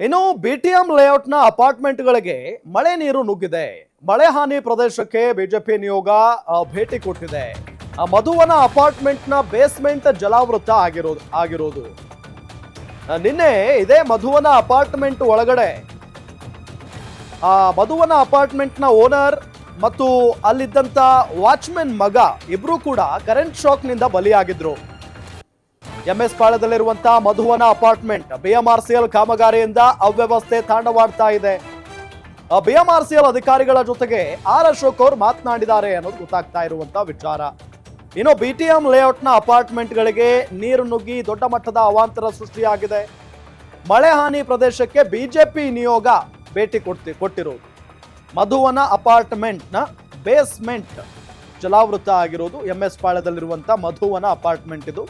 ಇನ್ನು ಬಿಟಿಎಂ ಲೇಔಟ್ನ ಅಪಾರ್ಟ್ಮೆಂಟ್ಗಳಿಗೆ ಮಳೆ ನೀರು ನುಗ್ಗಿದೆ. ಮಳೆ ಹಾನಿ ಪ್ರದೇಶಕ್ಕೆ ಬಿಜೆಪಿ ನಿಯೋಗ ಭೇಟಿ ಕೊಟ್ಟಿದೆ. ಆ, ಮಧುವನ ಅಪಾರ್ಟ್ಮೆಂಟ್ನ ಬೇಸ್ಮೆಂಟ್ ಜಲಾವೃತ ಆಗಿರೋದು ಆಗಿರೋದು. ನಿನ್ನೆ ಇದೇ ಮಧುವನ ಅಪಾರ್ಟ್ಮೆಂಟ್ ಒಳಗಡೆ, ಆ, ಮಧುವನ ಅಪಾರ್ಟ್ಮೆಂಟ್ನ ಓನರ್ ಮತ್ತು ಅಲ್ಲಿದ್ದಂತ ವಾಚ್ಮೆನ್ ಮಗ ಇಬ್ರು ಕೂಡ ಕರೆಂಟ್ ಶಾಕ್ನಿಂದ ಬಲಿಯಾಗಿದ್ರು. ಎಂಎಸ್ ಪಾಳ್ಯದಲ್ಲಿರುವಂತಹ ಮಧುವನ ಅಪಾರ್ಟ್ಮೆಂಟ್, ಬಿಎಂಆರ್ಸಿಎಲ್ ಕಾಮಗಾರಿಯಿಂದ ಅವ್ಯವಸ್ಥೆ ತಾಂಡವಾಡ್ತಾ ಇದೆ. ಬಿಎಂಆರ್ಸಿಎಲ್ ಅಧಿಕಾರಿಗಳ ಜೊತೆಗೆ ಆರ್ ಅಶೋಕ್ ಅವರು ಮಾತನಾಡಿದ್ದಾರೆ ಅನ್ನೋದು ಗೊತ್ತಾಗ್ತಾ ಇರುವಂತಹ ವಿಚಾರ. ಇನ್ನು ಬಿಟಿಎಂ ಲೇಔಟ್ನ ಅಪಾರ್ಟ್ಮೆಂಟ್ಗಳಿಗೆ ನೀರು ನುಗ್ಗಿ ದೊಡ್ಡ ಮಟ್ಟದ ಅವಾಂತರ ಸೃಷ್ಟಿಯಾಗಿದೆ. ಮಳೆ ಹಾನಿ ಪ್ರದೇಶಕ್ಕೆ ಬಿಜೆಪಿ ನಿಯೋಗ ಭೇಟಿ ಕೊಡ್ತಿ ಕೊಟ್ಟಿರುವುದು ಮಧುವನ ಅಪಾರ್ಟ್ಮೆಂಟ್ನ ಬೇಸ್ಮೆಂಟ್ ಜಲಾವೃತ ಆಗಿರೋದು ಎಂಎಸ್ ಪಾಳ್ಯದಲ್ಲಿರುವಂಥ ಮಧುವನ ಅಪಾರ್ಟ್ಮೆಂಟ್ ಇದು.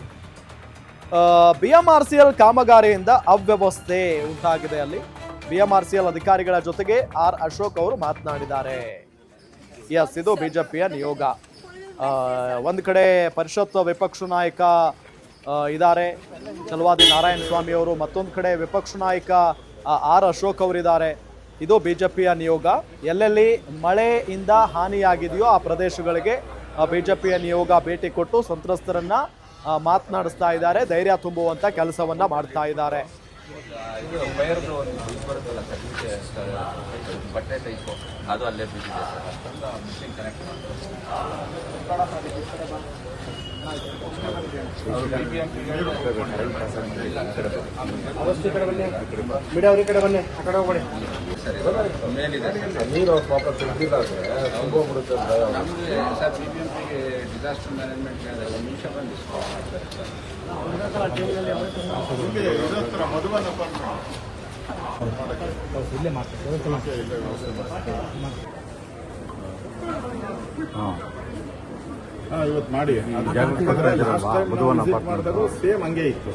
B M R C L ಕಾಮಗಾರಿಯಿಂದ ಅವ್ಯವಸ್ಥೆ ಉಂಟಾಗಿದೆ ಅಲ್ಲಿ. B M R C L ಅಧಿಕಾರಿಗಳ ಜೊತೆಗೆ ಆರ್ ಅಶೋಕ್ ಅವರು ಮಾತನಾಡಿದ್ದಾರೆ. ಎಸ್ ಇದು ಬಿಜೆಪಿಯ ನಿಯೋಗ. ಒಂದು ಕಡೆ ಪರಿಷತ್ ವಿಪಕ್ಷ ನಾಯಕ ಇದ್ದಾರೆ. ಚಲವಾದಿ ನಾರಾಯಣ ಸ್ವಾಮಿ ಅವರು, ಮತ್ತೊಂದು ಕಡೆ ವಿಪಕ್ಷ ನಾಯಕ ಆರ್ ಅಶೋಕ್ ಅವರಿದ್ದಾರೆ. ಇದು ಬಿಜೆಪಿಯ ನಿಯೋಗ. ಎಲ್ಲೆಲ್ಲಿ ಮಳೆಯಿಂದ ಹಾನಿಯಾಗಿದೆಯೋ ಆ ಪ್ರದೇಶಗಳಿಗೆ ಬಿಜೆಪಿಯ ನಿಯೋಗ ಭೇಟಿ ಕೊಟ್ಟು ಸಂತ್ರಸ್ತರನ್ನ ಮಾತನಾಡಿಸ್ತಾ ಇದ್ದಾರೆ. ಧೈರ್ಯ ತುಂಬುವಂತ ಕೆಲಸವನ್ನ ಮಾಡ್ತಾ ಇದ್ದಾರೆ. ಒಂದು ಅವ್ರ ಈ ಕಡೆ ಅಷ್ಟೊಂದು ಮಿಷಿನ್ ಕನೆಕ್ಟ್ ಮೇಲಿದೆ ನೀರು ಪಾಪ ಎಂ ಪಿಗೆ ಡಿಸಾಸ್ಟರ್ ಮ್ಯಾನೇಜ್ಮೆಂಟ್ ಒಂದು ನಿಮಿಷ ಬಂದು ಸ್ಟಾಪ್ ಮಾಡ್ತಾರೆ. ಹಾ, ಇವತ್ತು ಮಾಡಿ. ಮಾಡಿದಾಗ ಸೇಮ್ ಹಂಗೆ ಇತ್ತು